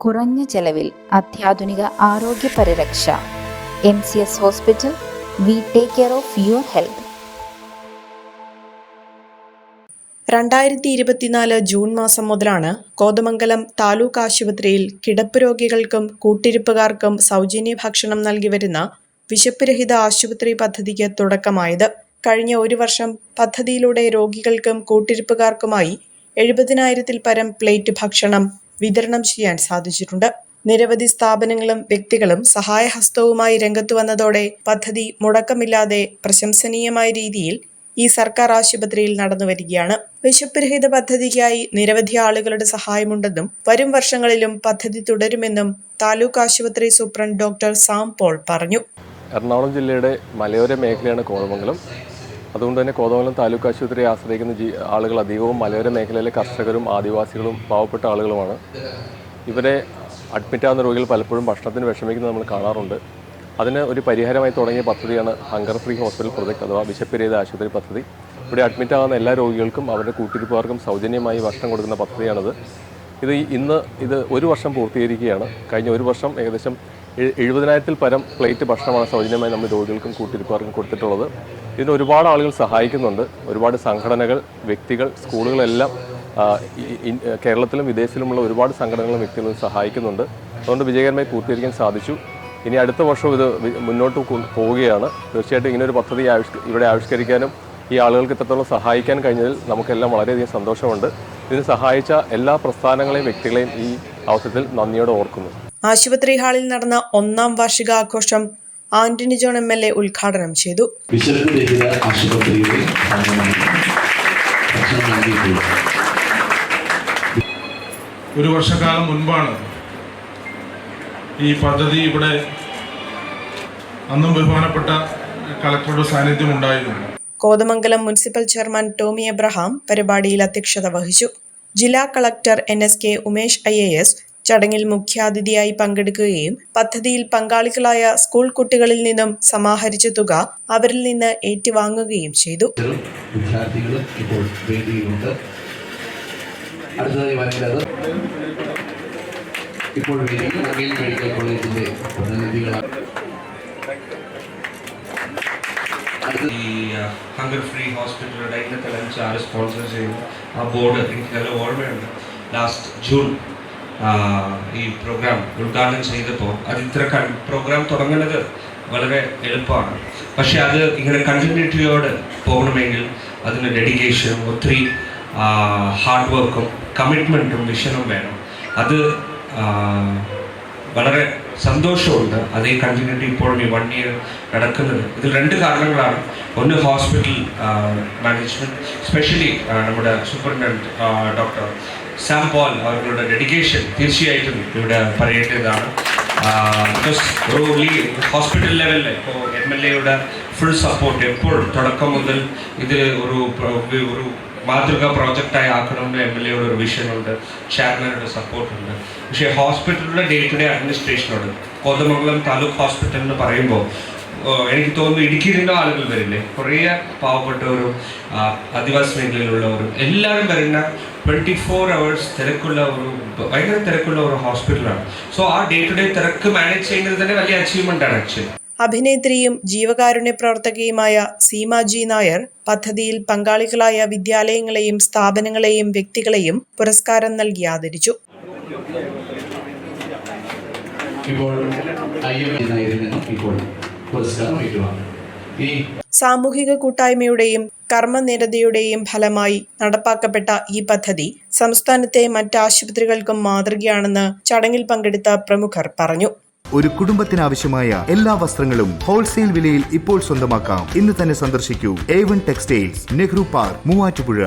കുറഞ്ഞ ചെലവിൽ അത്യാധുനിക ആരോഗ്യ പരിരക്ഷ. M C S hospital we take care of your health രണ്ടായിരത്തി ഇരുപത്തിനാല് ജൂൺ മാസം മുതലാണ് കോതമംഗലം താലൂക്ക് ആശുപത്രിയിൽ കിടപ്പ് രോഗികൾക്കും കൂട്ടിരിപ്പുകാർക്കും സൗജന്യ ഭക്ഷണം നൽകി വരുന്ന വിശപ്പുരഹിത ആശുപത്രി പദ്ധതിക്ക് തുടക്കമായത്. കഴിഞ്ഞ ഒരു വർഷം പദ്ധതിയിലൂടെ രോഗികൾക്കും കൂട്ടിരിപ്പുകാർക്കുമായി എഴുപതിനായിരത്തിൽ പരം പ്ലേറ്റ് ഭക്ഷണം വിതരണം ചെയ്യാൻ സാധിച്ചിട്ടുണ്ട്. നിരവധി സ്ഥാപനങ്ങളും വ്യക്തികളും സഹായഹസ്തവുമായി രംഗത്തു വന്നതോടെ പദ്ധതി മുടക്കമില്ലാതെ പ്രശംസനീയമായ രീതിയിൽ ഈ സർക്കാർ ആശുപത്രിയിൽ നടന്നു വരികയാണ്. വിശപ്പുരഹിത പദ്ധതിക്കായി നിരവധി ആളുകളുടെ സഹായമുണ്ടെന്നും വരും വർഷങ്ങളിലും പദ്ധതി തുടരുമെന്നും താലൂക്ക് ആശുപത്രി സൂപ്രണ്ട് ഡോക്ടർ സാം പോൾ പറഞ്ഞു. എറണാകുളം ജില്ലയുടെ മലയോര മേഖലയാണ് കോതമംഗലം. അതുകൊണ്ട് തന്നെ കോതമംഗലം താലൂക്ക് ആശുപത്രിയെ ആശ്രയിക്കുന്ന ജീ ആളുകൾ അധികവും മലയോര മേഖലയിലെ കർഷകരും ആദിവാസികളും പാവപ്പെട്ട ആളുകളുമാണ്. ഇവരെ അഡ്മിറ്റാകുന്ന രോഗികൾ പലപ്പോഴും ഭക്ഷണത്തിന് വിഷമിക്കുന്നത് നമ്മൾ കാണാറുണ്ട്. അതിന് ഒരു പരിഹാരമായി തുടങ്ങിയ പദ്ധതിയാണ് ഹങ്കർ ഫ്രീ ഹോസ്പിറ്റൽ പ്രൊജക്ട് അഥവാ വിശപ്പരഹിത ആശുപത്രി പദ്ധതി. ഇവിടെ അഡ്മിറ്റ് ആകുന്ന എല്ലാ രോഗികൾക്കും അവരുടെ കൂട്ടിരിപ്പുകാർക്കും സൗജന്യമായി ഭക്ഷണം കൊടുക്കുന്ന പദ്ധതിയാണിത്. ഇത് ഇന്ന് ഇത് ഒരു വർഷം പൂർത്തീകരിക്കുകയാണ്. കഴിഞ്ഞ ഒരു വർഷം ഏകദേശം എഴുപതിനായിരത്തിൽ പരം പ്ലേറ്റ് ഭക്ഷണമാണ് സൗജന്യമായി നമ്മൾ രോഗികൾക്കും കൂട്ടിരിപ്പുകാർക്കും കൊടുത്തിട്ടുള്ളത്. ഇതിന് ഒരുപാട് ആളുകൾ സഹായിക്കുന്നുണ്ട്. ഒരുപാട് സംഘടനകൾ വ്യക്തികൾ സ്കൂളുകളെല്ലാം കേരളത്തിലും വിദേശത്തിലുമുള്ള ഒരുപാട് സംഘടനകളും വ്യക്തികളും സഹായിക്കുന്നുണ്ട്. അതുകൊണ്ട് വിജയകരമായി പൂർത്തീകരിക്കാൻ സാധിച്ചു. ഇനി അടുത്ത വർഷം ഇത് മുന്നോട്ട് പോവുകയാണ്. തീർച്ചയായിട്ടും ഇങ്ങനെ ഒരു പദ്ധതി ഇവിടെ ആവിഷ്കരിക്കാനും ഈ ആളുകൾക്ക് ഇത്രത്തോളം സഹായിക്കാൻ കഴിഞ്ഞതിൽ നമുക്കെല്ലാം വളരെയധികം സന്തോഷമുണ്ട്. ഇതിന് സഹായിച്ച എല്ലാ പ്രസ്ഥാനങ്ങളെയും വ്യക്തികളെയും ഈ അവസരത്തിൽ നന്ദിയോടെ ഓർക്കുന്നു. ആശുപത്രി ഹാളിൽ നടന്ന ഒന്നാം വാർഷികാഘോഷം Antony John M L A ഉദ്ഘാടനം ചെയ്തു. ഒരു വർഷക്കാലം മുൻപാണ് ഈ പദ്ധതി ഇവിടെ അന്നും ബഹുമാനപ്പെട്ട കളക്ടറുടെ സാന്നിധ്യം ഉണ്ടായിരുന്നു. കോതമംഗലം മുനിസിപ്പൽ ചെയർമാൻ ടോമി എബ്രഹാം പരിപാടിയിൽ അധ്യക്ഷത വഹിച്ചു. ജില്ലാ collector N S K Umesh I A S ചടങ്ങിൽ മുഖ്യാതിഥിയായി പങ്കെടുക്കുകയും പദ്ധതിയിൽ പങ്കാളികളായ സ്കൂൾ കുട്ടികളിൽ നിന്നും സമാഹരിച്ച തുക അവരിൽ നിന്ന് ഏറ്റുവാങ്ങുകയും ചെയ്തു. വിദ്യാർത്ഥികളും ഇപ്പോൾ വേദിയിലുണ്ട്. അടുത്തതായി ഇപ്പോൾ വേദിയിൽ മെഡിക്കൽ കോളേജിന്റെ പ്രതിനിധികളാണ്. ഹങ്കർ ഫ്രീ ഹോസ്പിറ്റലുടെ ഇന്നത്തെ ലഞ്ച് ആര് സ്പോൺസർ ചെയ്യുന്നു. ആ ബോർഡ് എനിക്ക് നല്ല ഓർമ്മയുണ്ട്. ലാസ്റ്റ് ജൂൺ ഈ പ്രോഗ്രാം ഉദ്ഘാടനം ചെയ്തപ്പോൾ അത് ഇത്ര പ്രോഗ്രാം തുടങ്ങുന്നത് വളരെ എളുപ്പമാണ്. പക്ഷേ അത് ഇങ്ങനെ കണ്ടിന്യൂറ്റിയോട് പോകണമെങ്കിൽ അതിന് ഡെഡിക്കേഷനും ഒത്തിരി ഹാർഡ് വർക്കും കമ്മിറ്റ്മെന്റും വിഷനും വേണം. അത് വളരെ സന്തോഷമുണ്ട് അതേ കണ്ടിന്യൂറ്റി ഇപ്പോഴും ഈ വൺ ഇയർ നടക്കുന്നത്. ഇതിൽ രണ്ട് കാരണങ്ങളാണ്. ഒന്ന് ഹോസ്പിറ്റൽ മാനേജ്മെന്റ് സ്പെഷ്യലി നമ്മുടെ സൂപ്രണ്ടന്റ് ഡോക്ടർ സാം പോൾ അവരുടെ ഡെഡിക്കേഷൻ തീർച്ചയായിട്ടും ഇവിടെ പറയേണ്ടതാണ്. ഒരു ഹോസ്പിറ്റൽ ലെവലിൽ ഇപ്പോൾ എം എൽ എയുടെ ഫുൾ സപ്പോർട്ട് എപ്പോൾ തുടക്കം മുതൽ ഇത് ഒരു ഒരു മാതൃകാ പ്രോജക്റ്റായി ആക്കണമെന്ന് എം എൽ എയുടെ ഒരു വിഷനുണ്ട് ചെയർമാനുടെ സപ്പോർട്ടുണ്ട് പക്ഷേ ഹോസ്പിറ്റലിന്റെ ഡേ ടു ഡേ അഡ്മിനിസ്ട്രേഷനോട് കോതമംഗലം താലൂക്ക് ഹോസ്പിറ്റൽ എന്ന് പറയുമ്പോൾ എനിക്ക് തോന്നുന്നു ഇടുക്കിയിൽ നിന്നും ആളുകൾ വരില്ലേ? കുറേ പാവപ്പെട്ടവരും ആദിവാസി മേഖലയിലുള്ളവരും എല്ലാവരും വരുന്ന ട്വന്റി ഫോർ അവേഴ്സ് തിരക്കുള്ള ഒരു ഭയങ്കര തിരക്കുള്ള ഒരു ഹോസ്പിറ്റലാണ് സോ ആ ഡേ ടു ഡേ തിരക്ക് മാനേജ് ചെയ്യുന്നത് തന്നെ വലിയ അച്ചീവ്മെന്റ് ആണ് ആക്ച്വലി അഭിനേത്രിയും ജീവകാരുണ്യ പ്രവർത്തകയുമായ സീമാജി നായർ പദ്ധതിയിൽ പങ്കാളികളായ വിദ്യാലയങ്ങളെയും സ്ഥാപനങ്ങളെയും വ്യക്തികളെയും പുരസ്കാരം നൽകി ആദരിച്ചു. ഇപ്പോൾ ഇപ്പോൾ സാമൂഹിക കൂട്ടായ്മയുടെയും കർമ്മനിരതയുടെയും ഫലമായി നടപ്പാക്കപ്പെട്ട ഈ പദ്ധതി സംസ്ഥാനത്തെ മറ്റ് ആശുപത്രികൾക്കും മാതൃകയാണെന്ന് ചടങ്ങിൽ പങ്കെടുത്ത പ്രമുഖർ പറഞ്ഞു. ഒരു കുടുംബത്തിനാവശ്യമായ എല്ലാ വസ്ത്രങ്ങളും ഹോൾസെയിൽ വിലയിൽ ഇപ്പോൾ സ്വന്തമാക്കാം. ഇന്ന് തന്നെ സന്ദർശിക്കൂ. A one textiles Nehru park Muvattupuzha.